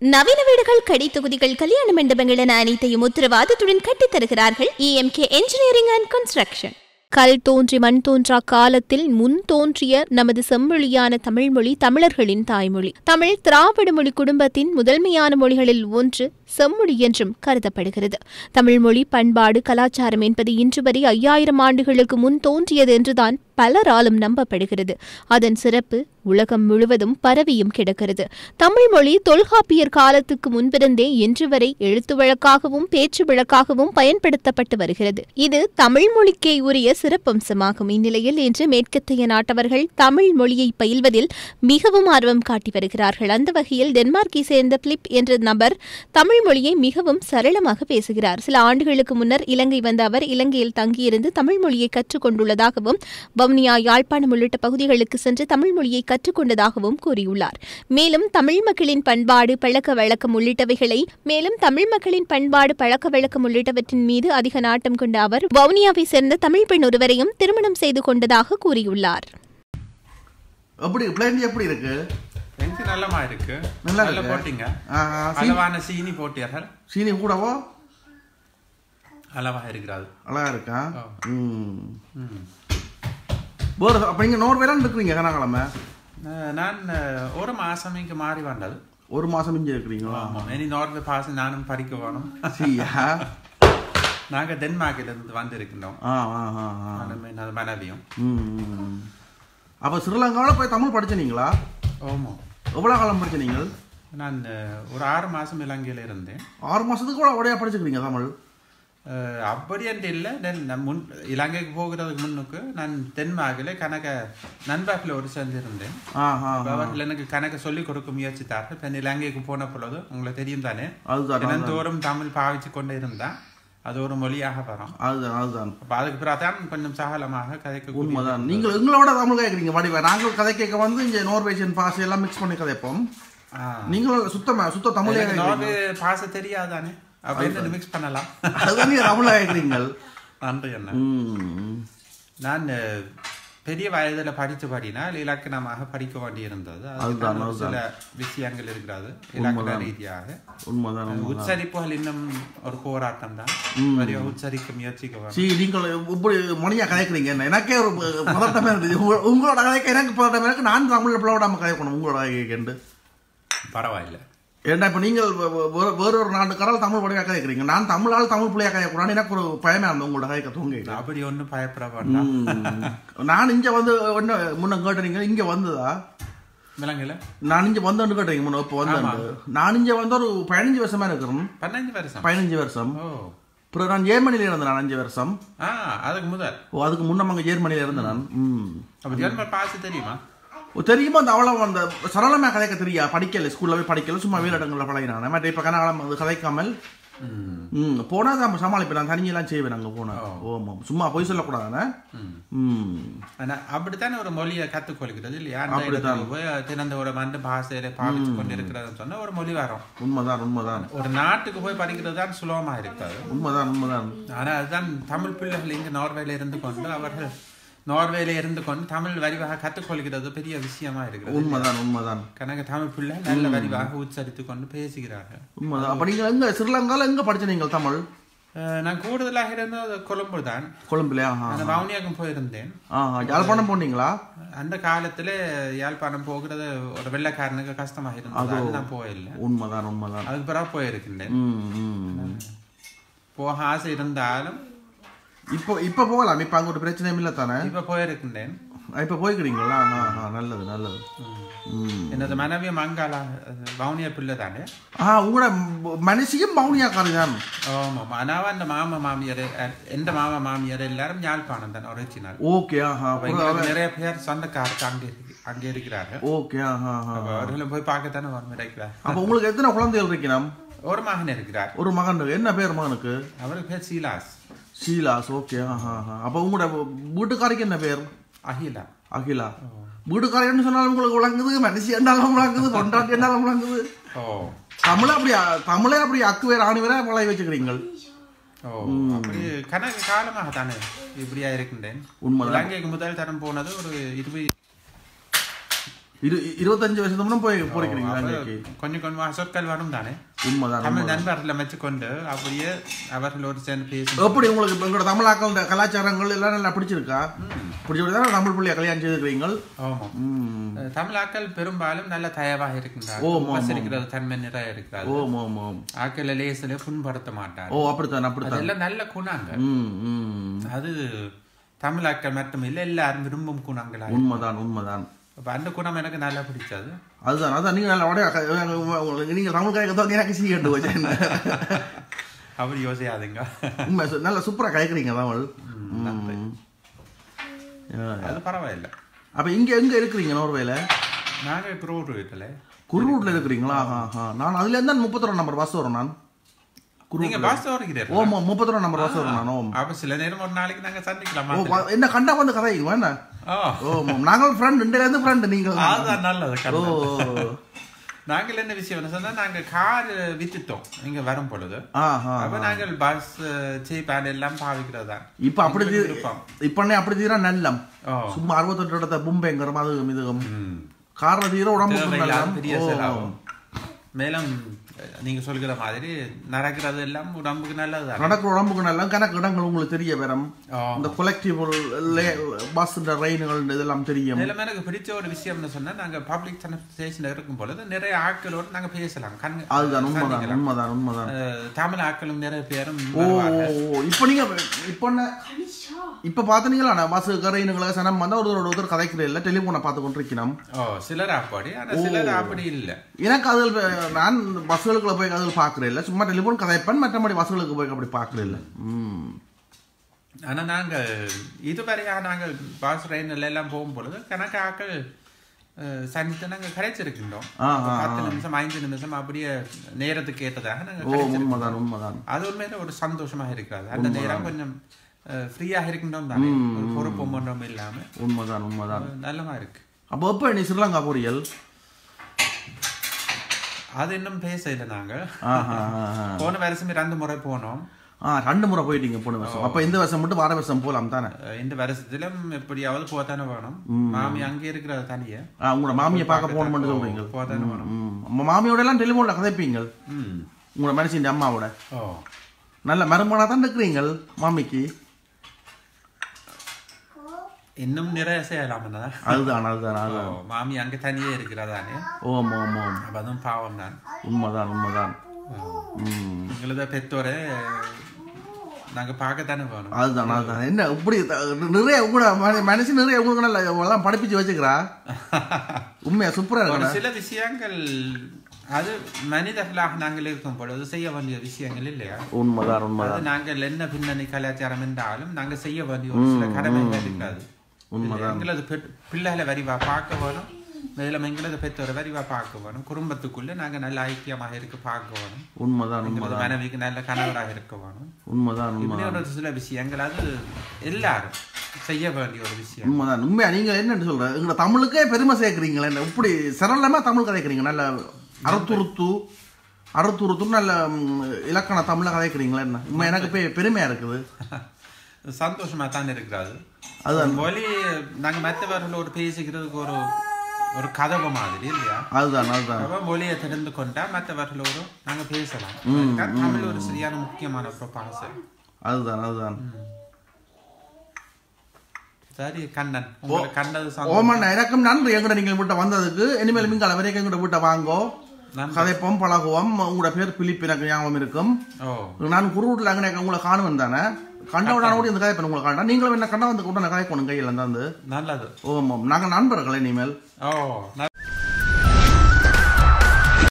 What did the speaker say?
நவீன வீடுகள் கடை தொகுதிகள் கல்யாண மண்டபங்கள் என அனைத்தையும் உத்தரவாதத்துடன் கட்டித் தருகிறார்கள் இஎம்கே என்ஜினியரிங் அண்ட் கன்ஸ்ட்ரக்ஷன் கல் தோன்றி மண் தோன்றா காலத்தில் முன் தோன்றிய நமது செம்மொழியான தமிழ்மொழி தமிழர்களின் தாய்மொழி. தமிழ் திராவிட மொழி குடும்பத்தின் முதன்மையான மொழிகளில் ஒன்று செம்மொழி என்றும் கருதப்படுகிறது. தமிழ்மொழி பண்பாடு கலாச்சாரம் என்பது இன்று வரை ஐயாயிரம் ஆண்டுகளுக்கு முன் தோன்றியது என்றுதான் பலராலும் நம்பப்படுகிறது. அதன் சிறப்பு உலகம் முழுவதும் பரவியும் கிடக்கிறது. தமிழ் மொழி தொல்காப்பியர் காலத்துக்கு முன்பிருந்தே இன்று வரை எழுத்து வழக்காகவும் பேச்சு வழக்காகவும் பயன்படுத்தப்பட்டு வருகிறது. இது தமிழ் மொழிக்கே உரிய சிறப்பம்சமாகும். இந்நிலையில் இன்று மேற்கத்திய நாட்டவர்கள் தமிழ் மொழியை பயில்வதில் மிகவும் ஆர்வம் காட்டி வருகிறார்கள். அந்த வகையில் டென்மார்க்கை சேர்ந்த பிலிப் என்ற நபர் தமிழ் மொழியை மிகவும் சரளமாக பேசுகிறார். சில ஆண்டுகளுக்கு முன்னர் இலங்கை வந்த அவர் இலங்கையில் தங்கியிருந்து தமிழ் மொழியை கற்றுக்கொண்டுள்ளதாகவும் வவுனியா யாழ்ப்பாணம் உள்ளிட்ட பகுதிகளுக்கு சென்று தமிழ் மொழியை கற்றுக்கொண்டதாகவும் கூறியுள்ளார். மேலும் தமிழ் மக்களின் பண்பாடு பழக்க வழக்கம் உள்ளிட்டவைகளை மேலும் தமிழ் மக்களின் பண்பாடு பழக்க வழக்கம் உள்ளிட்டவற்றின் மீது அதிக நாட்டம் கொண்ட அவர் வவுனியாவை சேர்ந்த தமிழ் பெண் ஒருவரையும் திருமணம் செய்து கொண்டதாக கூறியுள்ளார். எப்படி பிளேன் எப்படி இருக்கு? எனக்கு நல்லமா இருக்கு. நல்லா நல்ல இருக்கு. போட்டீங்க. அளவான சீனி போட்டீர்கள் சீனி கூடவோ? அளவா இருக்கிறது அழகா இருக்கா? ம். வேறு அப்போ நீங்கள் நோர்வேலாம் இருக்கிறீங்க கனகாலமே நான் ஒரு மாசம் இங்க மாறி வந்தது ஒரு மாதம் இங்கே இருக்கிறீங்களா? ஆமா இனி நார்வே பாஸ் நானும் படிக்க வேணும். சரியா? நாங்க டென்மார்க்ல இருந்து வந்திருக்கின்றோம். ஆ ஆ ஆ எனது மனைவியும். ம் அப்போ ஸ்ரீலங்காவில் போய் தமிழ் படிச்சனீங்களா ஓமோ எவ்வளோ காலம் படிச்ச நீங்கள்? நான் ஒரு ஆறு மாசம் இலங்கையில இருந்தேன். ஆறு மாதத்துக்கு கூட உடையா படிச்சுக்கிறீங்க தமிழ்? அப்படி என்று இல்லை. தென் முன் இலங்கைக்கு போகிறதுக்கு முன்னுக்கு நான் தென்மார்க்கில் கணக்க நண்பர்களை ஒரு சேர்ந்திருந்தேன். அவர்கள் எனக்கு கணக்கு சொல்லிக் கொடுக்க முயற்சித்தார்கள். இப்போ இலங்கைக்கு போன பொழுது உங்களுக்கு தெரியும் தானே? தினந்தோறும் தமிழ் பாவிச்சு கொண்டு இருந்தா அது ஒரு மொழியாக வரும். அதுதான் அதுதான். அப்ப அதுக்கு பிறகு தான் கொஞ்சம் சகலமாக கதைக்க உண்மைதான். நீங்கள் எங்களோட தமிழ் கேட்குறீங்க. வடிவ நாங்கள் கதை கேட்க வந்து இங்கே நோர்வேஷன் பாஸ் எல்லாம் மிக்ஸ் பண்ணி கதைப்போம். நீங்கள் சுத்தமா சுத்த தமிழே நார்வே பாச தெரியாதானே அப்படின்னு மிக்ஸ் பண்ணலாம். அதுதான் கேட்குறீங்கள் நன்றி என்ன நான் பெரிய வயதுல படித்து படினால் இலக்கணமாக படிக்க வேண்டியிருந்தது. அதுதான், சில விஷயங்கள் இருக்கிறது இலக்கண ரீதியாக. உச்சரிப்புகள் இன்னும் ஒரு போராட்டம் தான். நிறைய உச்சரிக்க முயற்சிக்க சரி நீங்கள் இப்படி மொழியா கதைக்கிறீங்க என்ன? எனக்கே ஒரு பதட்டமே உங்க- உங்களோட கதைக்க எனக்கு பதட்டமே. இருக்கு நான் தமிழில் பிளவிடாம கதைக்கணும் உங்களோட கதைக்கண்டு பரவாயில்ல. ஏன்டா இப்போ நீங்கள் வேற ஒரு நாட்டுக்காரால் தமிழ் படியா கதைக்கிறீங்க நான் தமிழால் தமிழ் பிள்ளையா கதைக்கூடாது எனக்கு ஒரு பயமே இருந்தது உங்களோட கதைக்க தூங்க அப்படி ஒண்ணும் பயப்பட நான் இங்க வந்து ஒன்று முன்ன கேட்டீங்க இங்க வந்ததா? விலங்குல? நான் இங்க வந்தோன்னு கேட்டீங்க முன்ன இப்போ வந்து நான் இங்க வந்து ஒரு பதினஞ்சு வருஷமா இருக்கிறேன். பதினஞ்சு வருஷம்? பதினஞ்சு வருஷம். அப்புறம் நான் ஜெர்மனில இருந்தேன் நான் அஞ்சு வருஷம். அதுக்கு முதல். ஓ அதுக்கு முன்ன அங்கே ஜெர்மனில இருந்தேன் நான். அப்ப ஜெர்மன் பாசு தெரியுமா? தெரியுமா அந்த அவ்வளோ அந்த சரளமா கதைக்க தெரியா? படிக்கல ஸ்கூல்ல போய் படிக்கல சும்மா வீரடங்களில் பழகினான். மற்ற இப்போ கனகாலம் அது கதைக்காமல். ம். ம் போனா தான் சமாளிப்பேன். நான் தனியெல்லாம் செய்வேன் அங்கே போனேன் ஓமா சும்மா பொய் சொல்லக்கூடாதானே? ம். அப்படித்தானே ஒரு மொழியை கத்துக்கொள்கிறது இல்லையா? போய் திறந்த ஒரு மண்டு பாசையில பாவிச்சு கொண்டு இருக்கிறதுன்னு சொன்னா ஒரு மொழி வரும். உண்மைதான் உண்மைதான். ஒரு நாட்டுக்கு போய் படிக்கிறது தான் சுலபமா இருக்காது. உண்மைதான் உண்மைதான். ஆனா அதுதான் தமிழ் பிள்ளைகள் இங்கு நார்வேல இருந்து கொண்டு அவர்கள் நார்வேல இருந்து கொண்டு தமிழ் வரிவாக கற்றுக்கொள்கிறது. பெரிய விஷயமா இருக்கிறது. உண்மைதான் உண்மைதான். கணக்கு தமிழ் பிள்ளை நல்ல வரிவாக உச்சரித்து கொண்டு பேசுகிறார்கள். உண்மைதான். அப்ப நீங்க எங்க ஸ்ரீலங்கால எங்க படிச்ச நீங்கள் தமிழ்? நான் கூடுதலாக இருந்தது கொழும்பு தான். கொழும்புலையா. நான் வவுனியாக்கும் போயிருந்தேன். யாழ்ப்பாணம் போனீங்களா? அந்த காலத்துல யாழ்ப்பாணம் போகிறது ஒரு வெள்ளைக்காரனுக்கு கஷ்டமாக இருந்தது. நான் போயில்லை உண்மைதான் உண்மைதான். அதுக்கு பிறகு போயிருக்கின்றேன். போக ஆசை இருந்தாலும் இப்போ இப்போ போகலாம். இப்போ அங்க ஒரு பிரச்சனையும் இல்லை தானே? இப்ப போயிருக்கின்றேன். இப்போ போய்க்கிறீங்களா? ஆஹா நல்லது நல்லது. எனது மனைவி மங்காளா அஹ் வவுனியா பிள்ளை தானே? ஆ உங்களோட மனுஷியும் மௌனியாக்காரி தான். ஆமாம் ஆனால் அந்த மாமா மாமியார் எந்த மாமா மாமியார் எல்லாரும் யாழ்ப்பாணம் தான் ஒரிஜினல் ஓகே ஆஹா நிறைய பேர் சொந்தக்காரருக்கு அங்கே இருக்கு அங்கே இருக்கிறார்கள் ஓகே ஆஹா அவர்களும் போய் பார்க்கத்தானே வரும் இருக்கிறார் அப்போ உங்களுக்கு எத்தனை குழந்தைகள் இருக்கணும் ஒரு மகன் இருக்கிறார். ஒரு மகன் என்ன பேர் மகனுக்கு? அவருக்கு பேர் சீலாஸ். ஷீலாஸ் ஓகே அப்போ உங்களோட வீட்டுக்காரிக்கு என்ன பேர் அகிலா அகிலா வீட்டுக்காரன்னு சொன்னாலும் உங்களுக்கு விளங்குது மனுஷி என்றாலும் விளங்குது பொண்டாட்டி என்றாலும் விளங்குது தமிழ் அப்படி தமிழே அப்படி அக்கு வேற ஆணி வேற பழகி வச்சுக்கிறீங்க அப்படி கணக்கு காலமாக தானே இப்படியா இருக்கின்றேன் உண்மைதான் இலங்கைக்கு முதல் தரம் போனது ஒரு இருபது இரு இருபத்தஞ்சு வருஷத்துக்கு போய் இலங்கைக்கு கொஞ்சம் கொஞ்சம் சொற்கள் வரும் தானே உண்மைதான் தமிழ். நண்பர்களை வச்சுக்கொண்டு அப்படியே அவர்களோடு சேர்ந்து பேசி எப்படி உங்களுக்கு எங்களோட தமிழாக்கள் கலாச்சாரங்கள் எல்லாம் நல்லா பிடிச்சிருக்கா? பிடிச்சிருக்கா தமிழ் பிள்ளைய கல்யாணம் செய்திருக்கிறீங்க ஆமாம் தமிழாக்கள் பெரும்பாலும் நல்ல தயவாக இருக்கின்றார் ஓ. இருக்கிறது தன்மை நிறைய இருக்கிறார் ஓம் ஓம் ஓம் ஆக்கள் லேசில புண்படுத்த மாட்டார் ஓ அப்படித்தான் அப்படித்தான். அதெல்லாம் நல்ல குணங்க ம் ம். அது தமிழாக்கள் மட்டும் இல்லை எல்லாரும் விரும்பும் குணங்களா உண்மைதான் உண்மைதான். அப்ப அந்த குணம் எனக்கு நல்லா பிடிச்சது அதுதான் அதான் நீங்க நல்ல உடைய நீங்க தமிழ் கயக்கத்தான் எனக்கு சீ கண்டு வச்சேன் அவர் யோசியாதுங்க. உண்மை நல்ல சூப்பரா கயக்குறீங்க தமிழ். ஆ. அது பரவாயில்ல. அப்ப இங்க எங்க இருக்கிறீங்க நோர்வேல? நாங்க குரூர் வீட்டுல. குருட்ல இருக்கிறீங்களா? ஆஹா. நான் அதுல இருந்தா முப்பத்தொரு நம்பர் பஸ் வரும் நான். நீங்க பாஸ் வருகிறீர்கள் ஓம் முப்பத்தொரு நம்பர் பஸ் அப்ப சில நேரம் ஒரு நாளைக்கு நாங்க சந்திக்கலாமா என்ன கண்டா வந்து கதை என்ன? ஓ. ஓ நாங்கள் ஃப்ரெண்ட் இண்டில இருந்து ஃப்ரெண்ட் நீங்கள் அதுதான் நல்லது ஓ. நாங்கள் என்ன விஷயம் சொன்னா நாங்க கார் வித்துட்டோம் இங்க வரும் பொழுது. ஆஹா அப்ப நாங்கள் பஸ் சீப் எல்லாம் பாவிக்கிறதா இப்ப அப்படி. இப்ப அப்படி தீரா நல்லம். சும்மா அறுபத்தெட்டு இடத்த பும்பைங்கிற மாதிரி இதுவும். ம். கார்ல தீர. செலவும் மேலும் அஹ், நீங்க சொல்கிற மாதிரி நடக்கிறது எல்லாம் உடம்புக்கு நல்லதுதான்? நடக்கிற உடம்புக்கு நல்லம் கணக்கு இடங்கள் உங்களுக்கு தெரிய வரும். இந்த கொலெக்டிவ் பஸ் ரயில்கள் இதெல்லாம் தெரியும். மேலும் எனக்கு பிடிச்ச ஒரு விஷயம்னு சொன்னா நாங்க பப்ளிக் டிரான்ஸ்போர்டேஷன் இருக்கும் பொழுது நிறைய ஆட்களோடு நாங்க பேசலாம். கண் அதுதான் உண்மைதான். உண்மைதான் உண்மைதான். தமிழ் ஆட்களும் நிறைய பேரும் ஓ. இப்ப நீங்க இப்ப என்ன- இப்ப பாத்தீங்களா பஸ் கரையினுங்களை சனம் வந்தா ஒருத்தர் ஒருத்தர் கதைக்கிற இல்ல டெலிபோனை பார்த்து கொண்டிருக்கணும் ஓ சிலர் அப்படி சிலர் அப்படி இல்ல. எனக்கு அதில் நான் பஸ்களுக்குள்ள போய் அதில் பார்க்கறேன் இல்ல. சும்மா டெலிபோன் கதைப்பேன் மற்றபடி பஸ்களுக்கு போய் அப்படி பார்க்கறேன் இல்ல. ம். ஆனா நாங்க இதுவரையா நாங்க பாஸ் ட்ரெயின்ல எல்லாம் போகும் பொழுது கணக்கு ஆக்கள் அஹ், சந்தித்து நாங்க கிடைச்சிருக்கின்றோம் பத்து நிமிஷம் ஐந்து நிமிஷம் அப்படியே நேரத்துக்கு ஏற்றதாக நாங்க ஓ கிடைச்சிருக்கோம். உண்மைதான் உண்மைதான். அது உண்மையில ஒரு சந்தோஷமாக இருக்கிறது. அந்த நேரம் கொஞ்சம் ஃப்ரீயாக இருக்கின்றோம் தானே. ஒரு பொறுப்பும் ஒன்றும் இல்லாம. உண்மைதான் உண்மைதான். நல்லமா இருக்கு. அப்போ எப்போ நீ ஸ்ரீலங்கா போறியல்? அது இன்னும் பேச இல்லை நாங்க. ஆஹா, ஆஹா. போன வருஷமே ரெண்டு முறை போனோம். ஆ ரெண்டு முறை போயிட்டீங்க போன வருஷம். அப்ப இந்த வருஷம் மட்டும் வார வருஷம் போலாம் தானே? இந்த வருஷத்திலும் எப்படியாவது போத்தானே வேணும். மாமி அங்கே இருக்கிற தனியே. ஆ, உங்களோட மாமியை பார்க்க போகணும்னு சொல்றீங்க. போத்தானே வேணும். மாமியோட எல்லாம் டெலிஃபோன்ல கதைப்பீங்க உங்களோட மனுஷன் அம்மாவோட. நல்ல மருமகனா தான் இருக்கிறீங்க மாமிக்கு? இன்னும் நிறைய செய்யலாம் அதுதான் அதுதான் அதுதான். மாமி அங்க தனியே இருக்கிறதானே? ஓம் ஓம் ஓம். அப்ப அதுவும் பாவம் தான். உண்மைதான் உண்மைதான். எங்களது பெற்றோரை நாங்க பார்க்கத்தானே வேணும் அதுதான் அதுதான். என்ன இப்படி நிறைய உங்களோட மனு- மனுஷன் நிறைய உங்களுக்கு எல்லாம் படிப்பிச்சு வச்சுக்கிறா? உண்மையா சூப்பரா ஒரு இருக்கா சில விஷயங்கள் அது மனிதர்களாக நாங்கள் இருக்கும் பொழுது செய்ய வேண்டிய விஷயங்கள் இல்லையா? உண்மைதான் உண்மைதான். நாங்கள் என்ன பின்னணி கலாச்சாரம் என்றாலும் நாங்க செய்ய வேண்டிய ஒரு சில கடமைகள் இருக்காது. எங்களது பெற்- பிள்ளைகளை வரிவா பார்க்க வேணும். மேலும் எங்களது பெற்றோரை வரிவா பார்க்க வேணும். குடும்பத்துக்குள்ள நாங்க நல்ல ஐக்கியமாக இருக்க பார்க்க வேணும். உண்மைதான் உண்மைதான். மனைவிக்கு நல்ல கணவராக இருக்க வேணும். உண்மைதான் உண்மைதான். ஒரு சில விஷயங்கள் அது எல்லாரும் செய்ய வேண்டிய ஒரு விஷயம். உண்மைதான். உண்மையா? நீங்க என்னன்னு சொல்ற? எங்க தமிழுக்கே பெருமை சேர்க்குறீங்களே இப்படி சரளமா தமிழ் கதைக்கிறீங்க நல்ல அறுத்துருத்து அறுத்துருத்து நல்ல இலக்கண தமிழ கதைக்கிறீங்களே என்ன? உண்மை எனக்கு பெ- பெருமையா இருக்குது. சந்தோஷமா தான் இருக்கிறது. அதுதான். மொழி நாங்க மற்றவர்களோடு பேசிக்கிறதுக்கு ஒரு ஒரு கதவு மாதிரி இல்லையா? அதுதான் அதுதான். மொழியை தெரிந்து கொண்டா மற்றவர்களோடு நாங்க பேசலாம். தமிழ் ஒரு சரியான முக்கியமான ஒரு பாசை. அதுதான் அதுதான். சரி கண்ணன் சந்தோஷம். ஓமன் எனக்கும் நன்றி. எங்கட நீங்கள் வீட்டை வந்ததுக்கு இனிமேல் மிங்கால வரைக்கும் எங்கட வீட்டை வாங்கோ. கதைப்போம் பழகுவோம். உங்களோட பேர் பிலிப் எனக்கு ஞாபகம் இருக்கும். நான் குருவூட்டில் அங்கே உங்களை காணுவேன் தானே? கண்டவுடான கூட இந்த கதைப்பேன் உங்களை காண்டா நீங்களும் என்ன கண்டா வந்து கூட கதை கொண்டு கையில் வந்து நல்லது. ஓம் ஓம் நாங்கள் நண்பர்கள் இனிமேல் ஓ